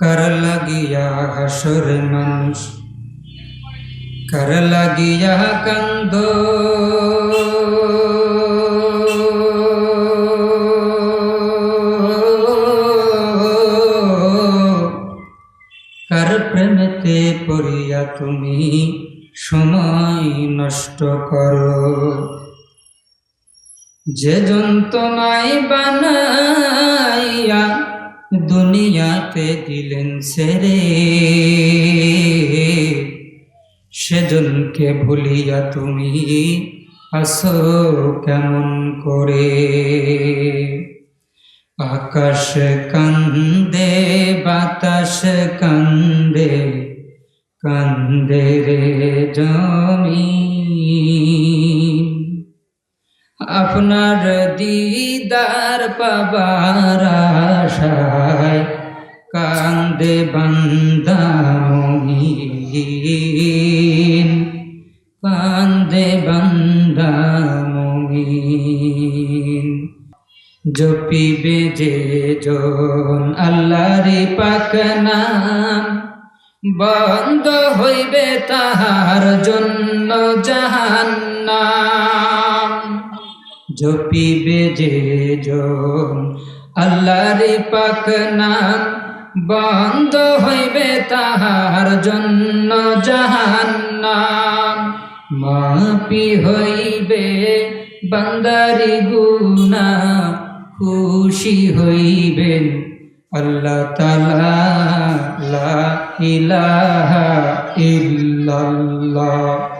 কর লাগিয়া হাসর মানুষ কর লাগিয়া কন্দ কার প্রেমেতে পড়িয়া তুমি সময় নষ্ট করো যে তোমায় বানাইয়া দুনিয়াতে দিলেন সেরে। সেজনকে ভুলিয়া তুমি আসো কেমন করে? আকাশ কান্দে, বাতাস কান্দে কান্দে রে জমি। আপনার দিদার পাবার আশায় কান্দে বান্দা কান্দে বান্দা মুমিন জপিবে যে জন আল্লাহরি পাক নাম, বন্ধ হইবে তাহার জন্য জাহান্নাম। জপিবে যে জন আল্লাহরি পাক নাম বন্ধ হইবে তাহার জন্য জাহান্নাম। মাপি হইবে বান্দারি গুনা খুশি হইবেন আল্লাহ তালা ইলাহা ইল্লাল্লাহ।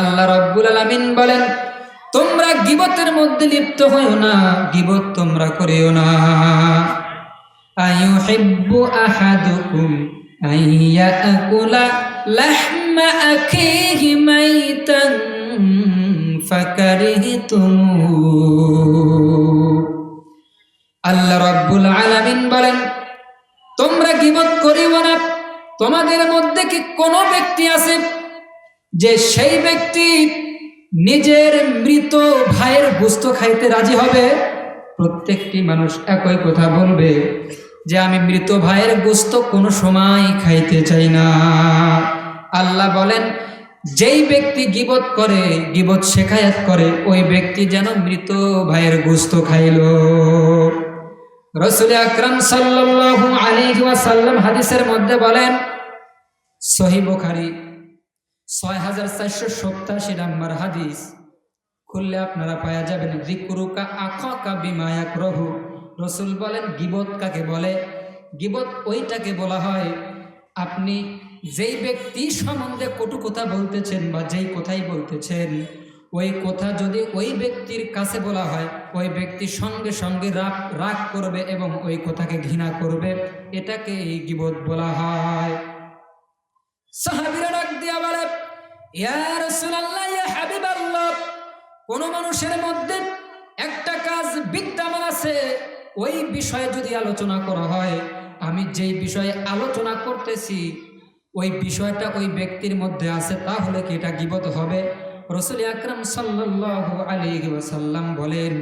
আল্লাহ রাব্বুল আলামিন বলেন, তোমরা গিবতের মধ্যে লিপ্ত হইও না, গিবত তোমরা করিও না। আহাদুকুম লাহমা আখিহি মাইতান আল্লাহ রাব্বুল আলামিন বলেন, তোমরা গিবত করিও না, তোমাদের মধ্যে কি কোনো ব্যক্তি আছে যে সেই ব্যক্তি নিজের মৃত ভাইয়ের গুস্ত খাইতে রাজি হবে, প্রত্যেকটি মানুষ একই কথা বলবে যে, আমি মৃত ভাইয়ের গোস্ত কোনো সময় খাইতে চাই না। আল্লাহ বলেন, যেই ব্যক্তি গিবত করে, গিবত শেখায়াত করে, ওই ব্যক্তি যেন মৃত ভাইয়ের গোস্ত খাইল। রসুল আকরাম সাল্লাল্লাহু আলাইহি ওয়াসাল্লাম হাদিসের মধ্যে বলেন, সহি বুখারী ছয় হাজার চারশো সপ্তাশি নাম্বার হাদিস। খুললে আপনারা পাওয়া যাবেন রিকুরুকা আখকা বিমায়াক রহু রসুল বলেন, গিবত কাকে বলে? গিবত ওইটাকে বলা হয়, আপনি যেই ব্যক্তি সম্বন্ধে কটু কথা বলতেছেন বা যেই কথাই বলতেছেন, ওই কথা যদি ওই ব্যক্তির কাছে বলা হয়, ওই ব্যক্তি সঙ্গে সঙ্গে রাগ রাগ করবে এবং ওই কথাকে ঘৃণা করবে এটাকে এই গিবত বলা হয়। সাহাবীরা ডাক দিয়া বলে কোন মানুষের মধ্যে একটা কাজ বিদ্যমান আছে, ওই বিষয়ে যদি আলোচনা করা হয়, আমি যেই বিষয়ে আলোচনা করতেছি, ওই বিষয়টা ওই ব্যক্তির মধ্যে আছে, তাহলে কি এটা গিবত হবে? রসুল আকরাম সাল্লাল্লাহু আলাইহি ওয়াসাল্লাম বলেন,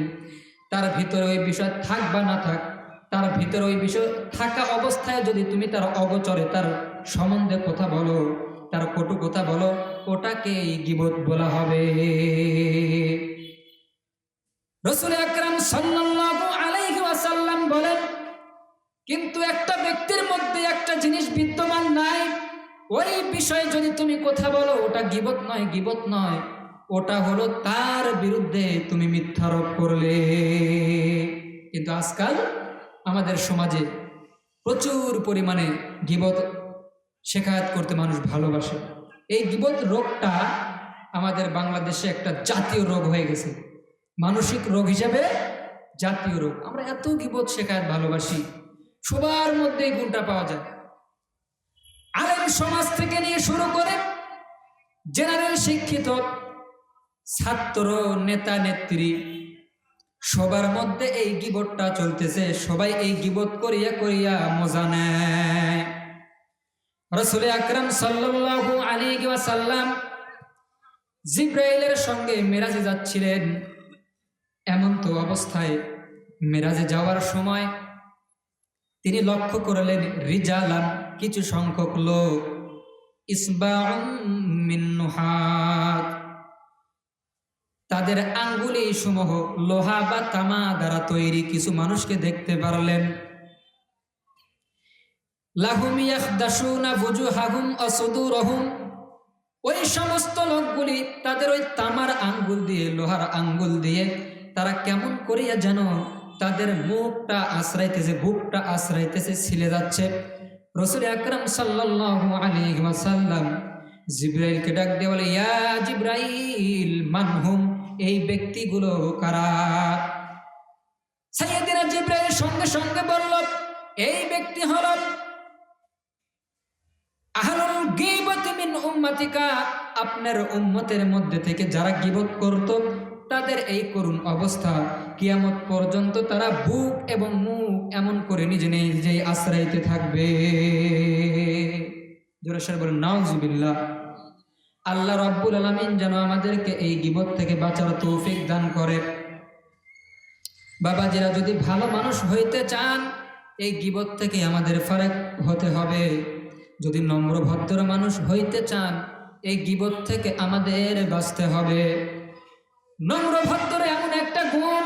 তার ভিতরে ওই বিষয় থাক বা না থাক, তার ভিতরে ওই বিষয় থাকা অবস্থায় যদি তুমি তার অগোচরে, তার সম্বন্ধে কথা বলো, তার কটু কথা বলো ওটাকে গিবত বলা হবে। রসুল আকরাম সাল্লাল্লাহু আলাইহি ওয়াসাল্লাম বলেন, কিন্তু একটা ব্যক্তির মধ্যে একটা জিনিস বিদ্যমান নাই। ওই বিষয়ে যদি তুমি কথা বলো, ওটা গিবত নয় গিবত নয়। ওটা হলো তার বিরুদ্ধে তুমি মিথ্যারোপ করলে। কিন্তু আজকাল আমাদের সমাজে প্রচুর পরিমাণে গিবত শেখায়াত করতে মানুষ ভালোবাসে। এই গিবত রোগটা আমাদের বাংলাদেশে একটা জাতীয় রোগ হয়ে গেছে। মানসিক রোগ হিসেবে জাতীয় রোগ। আমরা এত গিবত শেখায়, ভালোবাসি। সবার মধ্যে এই গুণটা পাওয়া যায়। আলেম সমাজ থেকে নিয়ে শুরু করে জেনারেল শিক্ষিত ছাত্র, নেতা, নেত্রী, সবার মধ্যে এই গিবতটা চলতেছে। সবাই এই গিবত করিয়া করিয়া মজা নেয়। রসুল আকরাম সাল্লাল্লাহু আলাইহি ওয়াসাল্লাম জিব্রাইলের সঙ্গে মেরাজে যাচ্ছিলেন। এমন তো অবস্থায় মেরাজে যাওয়ার সময় তিনি লক্ষ্য করলেন, রিজালান কিছু সংখ্যক লোক। ইসবাউম নুহাত। তাদের আঙ্গুলি সমূহ লোহা বা তামা দ্বারা তৈরি কিছু মানুষকে দেখতে পারলেন। ওই সমস্ত লোকগুলি তাদের ওই তামার আঙ্গুল দিয়ে, লোহার আঙ্গুল দিয়ে তারা কেমন করিয়া যেন তাদের মুখটা আশ্রাইতেছে, বুকটা আশ্রাইতেছে, ছিলে যাচ্ছে। রসুল আকরাম সাল্লাল্লাহু আলাইহি ওয়াসাল্লাম জিব্রাইলকে ডাক দিয়ে বলে, ইয়া জিব্রাইল মানহুম এই ব্যক্তিগুলো কারা? সাইয়েদিনা জিব্রাইল সঙ্গে সঙ্গে বলল, এই ব্যক্তি হল আহলুল গীবত মিন উম্মাতিকা, আপনার উম্মতের মধ্যে থেকে যারা গীবত করত, তাদের এই করুণ অবস্থা। কিয়ামত পর্যন্ত তারা বুক এবং মুখ এমন করে নিজে নিজেই আশ্রয়তে থাকবে। জোরেশ্বর বলেন, নাউজুবিল্লাহ। আল্লাহ রব্বুল আলমিন যেন আমাদেরকে এই গিবত থেকে বাঁচার তৌফিক দান করে। বাবাজিরা, যদি ভালো মানুষ হইতে চান, এই গিবত থেকে আমাদের ফারেক হতে হবে। যদি নম্র ভদ্র মানুষ হইতে চান, এই গিবত থেকে আমাদের বাঁচতে হবে। নম্র ভদ্র এমন একটা গুণ,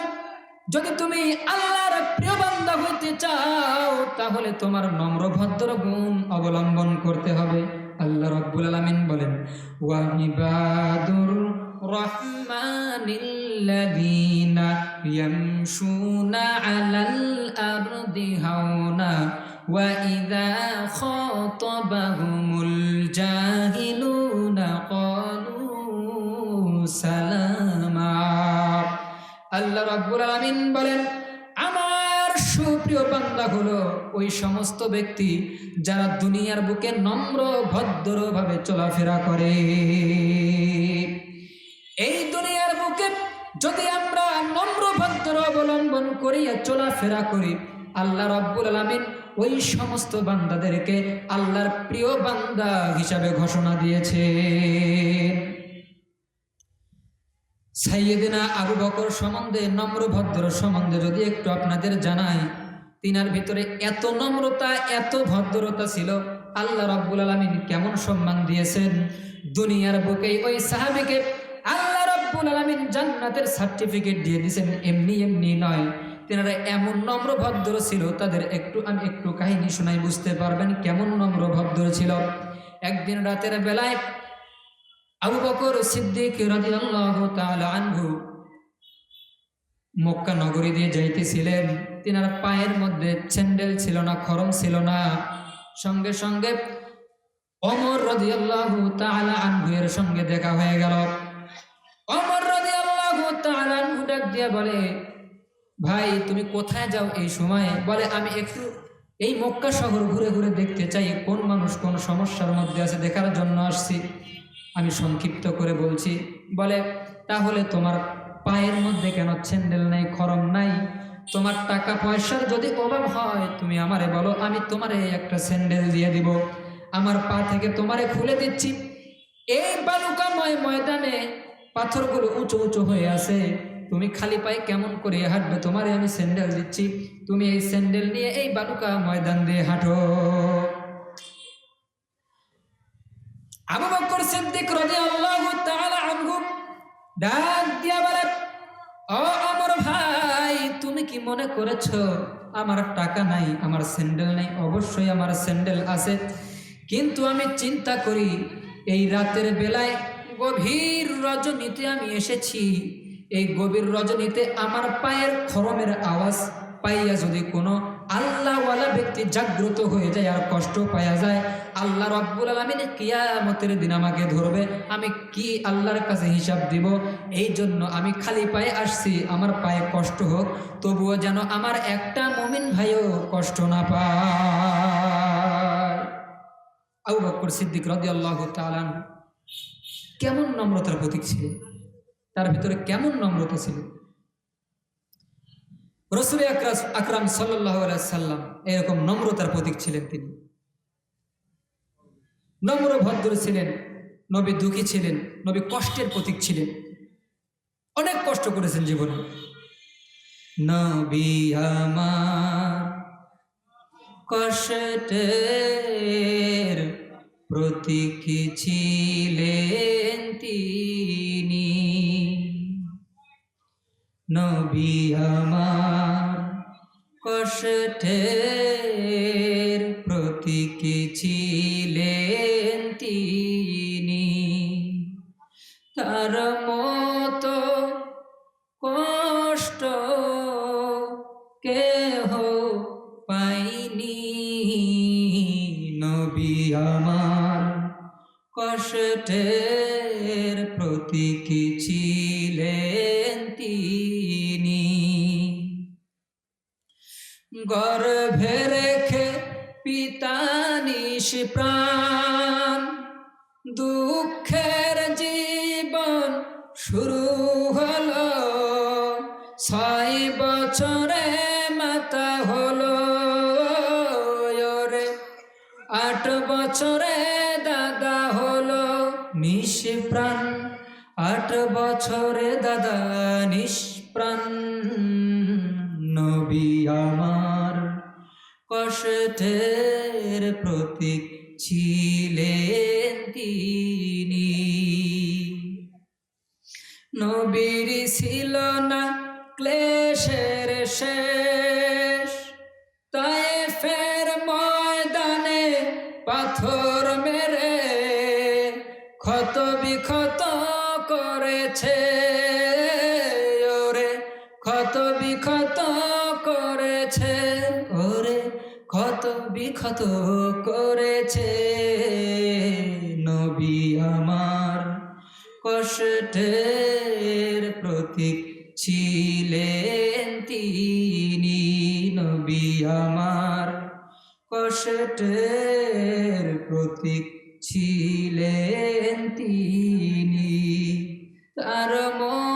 যদি তুমি আল্লাহর প্রিয় বান্দা হইতে চাও, তাহলে তোমার নম্র ভদ্র গুণ অবলম্বন করতে হবে। আল্লাহ রব্বুল আলামিন বলেন ওয়াহিবাদুর রহমানিল্লাযীনা ইয়ামশুনা আলাল আরদি হাওনা ওয়া ইযা খাতাবাহুমুল জাহিলুনা ক্বালু সালামা আল্লাহ রাব্বুল আলামিন বলেন, আমার সুপ্রিয় বান্দা হলো ওই সমস্ত ব্যক্তি যারা দুনিয়ার বুকে নম্র, ভদ্রভাবে চলাফেরা করে। এই দুনিয়ার বুকে যদি আমরা নম্র, ভদ্র অবলম্বন করিয়া চলাফেরা করি আল্লাহ রাব্বুল আলামিন ওই সমস্ত বান্দাদেরকে আল্লাহর প্রিয় বান্দা হিসাবে ঘোষণা দিয়েছে সাইয়েদিনা আবু বকর সম্বন্ধে নম্র ভদ্র সম্বন্ধে যদি একটু আপনাদের জানাই, তিনার ভিতরে এত নম্রতা, এত ভদ্রতা ছিল, আল্লাহ রাব্বুল আলামিন কেমন সম্মান দিয়েছেন? দুনিয়ার বুকেই ওই সাহাবিকে আল্লাহ রাব্বুল আলামিন জান্নাতের সার্টিফিকেট দিয়ে দিয়েছেন, এমনি এমনি নয়। তেনারা এমন নম্র ভদ্র ছিল, তাদের একটু আমি একটু কাহিনী শোনাই, বুঝতে পারবেন কেমন নম্র ভদ্র ছিল। একদিন রাতের বেলায় আবু বকর সিদ্দিক মক্কা নগরী দিয়ে যাইতেছিলেন। তিনার পায়ের মধ্যে স্যান্ডেল ছিল না, খরম ছিল না। সঙ্গে সঙ্গে অমর রাদিয়াল্লাহু তাআলা আনহু এর সঙ্গে দেখা হয়ে গেল। অমর রাদিয়াল্লাহু তাআলা আনহু ডাক দিয়া বলে ভাই, তুমি কোথায় যাও এই সময়ে? বলে, আমি একটু এই মক্কা শহর ঘুরে ঘুরে দেখতে চাই, কোন মানুষ কোন সমস্যার মধ্যে আছে দেখার জন্য আসছি। আমি সংক্ষিপ্ত করে বলছি, বলে, তাহলে তোমার পায়ের মধ্যে কেন স্যান্ডেল নাই, খরম নাই? তোমার টাকা পয়সার যদি অভাব হয়, তুমি আমারে বলো, আমি তোমারে একটা স্যান্ডেল দিয়ে দিব। আমার পা থেকে তোমারে খুলে দিচ্ছি। এই বালুকাময় ময়দানে পাথরগুলো উঁচু উঁচু হয়ে আছে। তুমি খালি পায়ে কেমন করে হাঁটবে? তোমারে আমি স্যান্ডেল দিচ্ছি। তুমি এই স্যান্ডেল নিয়ে এই বালুকা ময়দান দিয়ে হাঁটো। আবু বকর সিদ্দিক রাদিয়াল্লাহু তাআলা আনহু ডাক দিয়া বলে, ও আমার ভাই, তুমি কি মনে করেছ আমার টাকা নাই, আমার স্যান্ডেল নাই? অবশ্যই আমার স্যান্ডেল আছে। কিন্তু আমি চিন্তা করি, এই রাতের বেলায় গভীর রজনীতে আমি এসেছি। এই গভীর রজনীতে আমার পায়ের খরমের আওয়াজ পাইয়া যদি কোনো আল্লাহওয়ালা ব্যক্তি জাগ্রত হয়ে যায় আর কষ্ট পাওয়া যায়, আল্লাহ রব্বুল আলমিন কিয়ামতের দিন আমাকে ধরবে। আমি কি আল্লাহর কাছে হিসাব দিব? এই জন্য আমি খালি পায়ে আসছি, আমার পায়ে কষ্ট হোক, তবুও যেন আমার একটা মমিন ভাইও কষ্ট না পায়। আবু বক্কর সিদ্দিক রদি আল্লাহ তালান কেমন নম্রতার প্রতীক ছিল তার ভিতরে কেমন নম্রতা ছিল? রসুল আকরাস আকরাম সাল্লাহ সাল্লাম এরকম নম্রতার প্রতীক ছিলেন তিনি। নম্র ভদ্র ছিলেন, নবী দুঃখী ছিলেন, নবী কষ্টের প্রতীক ছিলেন। অনেক কষ্ট করেছেন জীবনে। নবী আমার কষ্টের প্রতীক ছিলেন। নবী আমার কষ্টের প্রতীক ছিলেন তিনি। তার মতো কষ্ট কেহ পাইনি নবী আমার কষ্টের দুঃখের জীবন শুরু হলো, ছয় বছরে মাতা হলো। ওরে, আট বছরে দাদা হলো, নিষ্প্রাণ। আট বছরে দাদা, নিষ্প্রাণ। নবী আমার কষ্টের প্রতীক। ছিলেন তিনি। নবীর ছিল না ক্লেশের শেষ। তাই ফের ময়দানে পাথর মেরে ক্ষত বিক্ষত করেছে। ওরে, ক্ষত বিক্ষত করেছে। ক্ষত বিক্ষত করেছে নবী আমার। কষ্টের প্রতীক ছিলেন তিনি নবী আমার। কষ্টের প্রতীক ছিলেন তিনি। তার মতো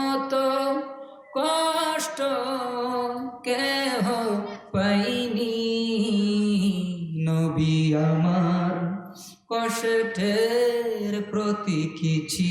ছিলে